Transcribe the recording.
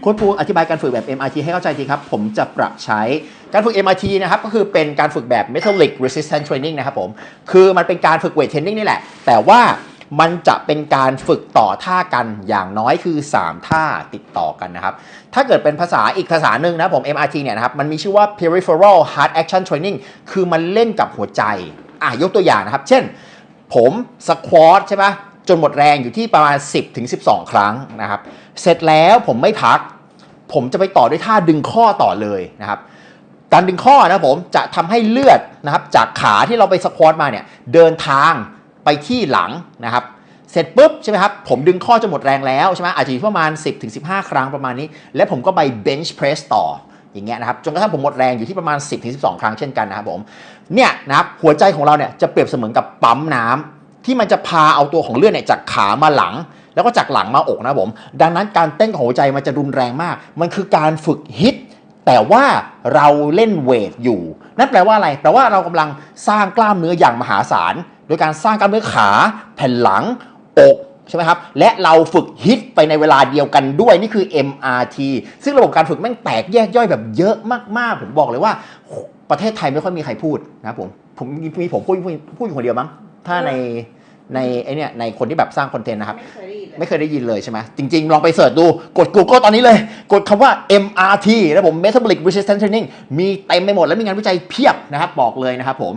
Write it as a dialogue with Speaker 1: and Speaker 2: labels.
Speaker 1: โค้ชภูอธิบายการฝึกแบบ MRT ให้เข้าใจทีครับ ผมจะปรับใช้การฝึก MRT นะครับก็คือเป็นการฝึกแบบ Metabolic Resistance Training นะครับผมคือมันเป็นการฝึกเวทเทรนนิ่งนี่แหละ แต่ว่ามันจะเป็นการฝึกต่อท่ากันอย่างน้อยคือ 3 ท่าติดต่อกันนะครับ ถ้าเกิดเป็นภาษาอีกภาษาหนึ่งนะผม MRT เนี่ยนะครับ มันมีชื่อว่า Peripheral Heart Action Training คือมันเล่นกับหัวใจ อะยกตัวอย่างนะครับ เช่น ผมสควอตใช่ไหม จนหมดแรงอยู่ที่ประมาณ 10ถึง12 ครั้งนะครับ เสร็จแล้วผมไม่พัก ผมจะไปต่อด้วยท่าดึงข้อต่อเลยนะครับการดึงข้อนะผมจะทำให้เลือดนะครับจากขาที่เราไปสควอตมาเนี่ยเดินทางไปที่หลังนะครับ เสร็จปุ๊บใช่ไหมครับผมดึงข้อจนหมดแรงแล้วใช่ไหมอาจจะอยู่ประมาณ 10-15 ครั้งประมาณนี้ และผมก็ไป bench press ต่ออย่างเงี้ยนะครับจนกระทั่งผมหมดแรงอยู่ที่ประมาณ 10-12 ครั้งเช่นกันนะครับผมเนี่ยนะครับหัวใจของเราเนี่ยจะเปรียบเสมือนกับปั๊มน้ำ ที่มันจะพาเอาตัวของเลือดเนี่ยจากขามาหลัง แล้วก็จากหลังมาอกนะผม ดังนั้นการเต้นของหัวใจมันจะรุนแรงมาก มันคือการฝึกฮิตแต่ว่าเราเล่นเวทอยู่ นั่นแปลว่าอะไร แปลว่าเรากำลังสร้างกล้ามเนื้ออย่างมหาศาล โดยการสร้างกล้ามเนื้อขา แผ่นหลัง อกใช่ไหมครับ และเราฝึกฮิตไปในเวลาเดียวกันด้วย นี่คือ MRT ซึ่งระบบการฝึกแม่งแตกแยกย่อยแบบเยอะมากๆ ผมบอกเลยว่า ประเทศไทยไม่ค่อยมีใครพูดนะผม ผมมีผมพูดพูดพูดอยู่คนเดียวมั้ง ถ้าใน ในไอเนี่ยในคนที่แบบสร้างคอนเทนต์นะครับ
Speaker 2: ไม่เคยได้ยินเลย
Speaker 1: ไม่เคยได้ยินเลยใช่ไหมจริง ๆ ลองไปเสิร์ชดูกด Google ตอนนี้เลย กดคำว่า MRT แล้วผม Metabolic Resistance Training มีเต็มไปหมดแล้วมีงานวิจัยเพียบนะครับ บอกเลยนะครับผม